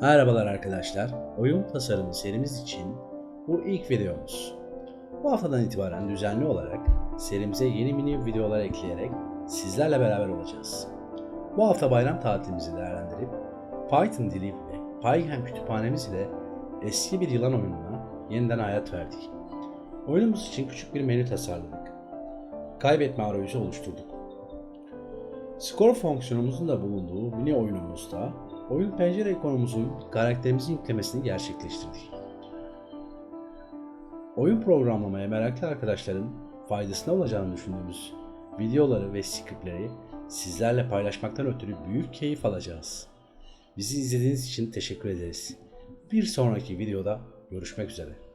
Merhabalar arkadaşlar. Oyun tasarımı serimiz için bu ilk videomuz. Bu haftadan itibaren düzenli olarak serimize yeni mini videolar ekleyerek sizlerle beraber olacağız. Bu hafta bayram tatilimizi değerlendirip Python dili ve Python kütüphanemiz ile eski bir yılan oyununa yeniden hayat verdik. Oyunumuz için küçük bir menü tasarladık. Kaybetme arayüzü oluşturduk. Skor fonksiyonumuzun da bulunduğu mini oyunumuzda oyun pencere ikonumuzun karakterimizin yüklemesini gerçekleştirdik. Oyun programlamaya meraklı arkadaşların faydasına olacağını düşündüğümüz videoları ve skriptleri sizlerle paylaşmaktan ötürü büyük keyif alacağız. Bizi izlediğiniz için teşekkür ederiz. Bir sonraki videoda görüşmek üzere.